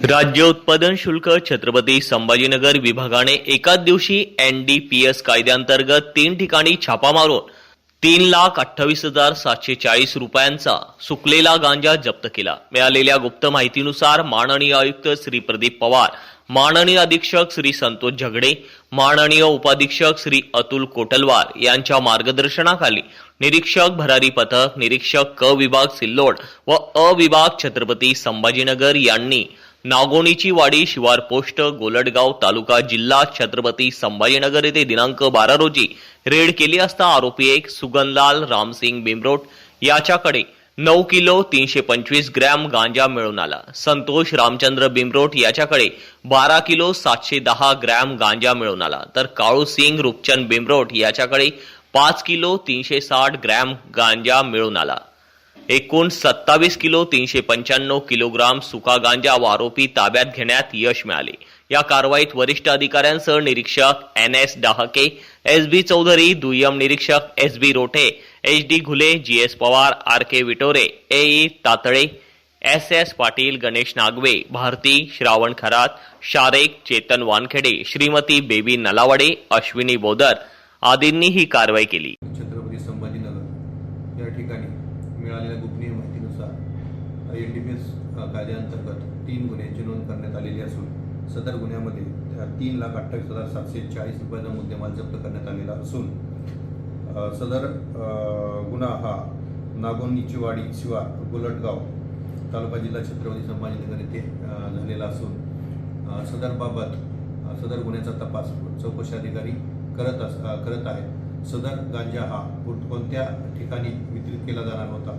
राज्य उत्पादन शुल्क छत्रपती संभाजीनगर विभागाने एकाच दिवशी एन डी पी एस कायद्यांतर्गत तीन ठिकाणी छापा मारून तीन लाख अठ्ठावीस हजार सातशे चाळीस रुपयांचा सुकलेला गांजा जप्त केला. मिळालेल्या गुप्त माहितीनुसार माननीय आयुक्त श्री प्रदीप पवार माननीय अधीक्षक श्री संतोष झगडे माननीय उपाधीक्षक श्री अतुल कोटलवार यांच्या मार्गदर्शनाखाली निरीक्षक भरारी पथक निरीक्षक क विभाग सिल्लोड व अ विभाग छत्रपती संभाजीनगर यांनी नागोणीची वाडी शिवार पोस्ट गोलडगाव तालुका जिल्हा छत्रपती संभाजीनगर येथे दिनांक बारा रोजी रेड केली असता आरोपी एक सुगनलाल रामसिंग बिमरोट याच्याकडे नऊ किलो तीनशे पंचवीस ग्रॅम गांजा मिळून आला. संतोष रामचंद्र बिमरोट याच्याकडे बारा किलो सातशे दहा ग्रॅम गांजा मिळून आला. तर काळू सिंग रुपचंद बिमरोट याच्याकडे पाच किलो तीनशे साठ ग्रॅम गांजा मिळून आला. एकूण सत्तावीस किलो तीनशे पंच्याण्णव किलोग्राम सुका गांजा व आरोपी ताब्यात घेण्यात यश मिळाले. या कारवाईत वरिष्ठ अधिकाऱ्यांसह निरीक्षक N S Dahake S B Chaudhari दुय्यम निरीक्षक S B Rothe H D Ghule G S Pawar R K Vitore A E Tatale S S Patil Ganesh Nagave Bharati Shravan Kharat Sharek Chetan Wankhede Shrimati Baby Nalawade Ashwini Bodar आदींनी ही कारवाई केली छत्रपती संभाजीनगर या ठिकाणी मिळालेल्या गोपनीय N D P S कायद्याअंतर्गत तीन गुन्ह्यांची नोंद करण्यात आलेली असून सदर गुन्ह्यामध्ये तीन लाख अठ्ठावीस हजार सातशे चाळीस रुपयाचा मुद्देमाल जप्त करण्यात आलेला असून सदर गुन्हा हा नागोनीची वाडी शिवार गोलटगाव तालुका जिल्हा छत्रपती संभाजीनगर येथे झालेला असून सदरबाबत सदर गुन्ह्याचा तपास चौकशी अधिकारी करत अस करत आहेत. सदर गांजा हा कोणत्या ठिकाणी वितरित केला जाणार होता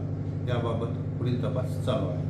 त्याबाबत पुढील तपास चालू आहे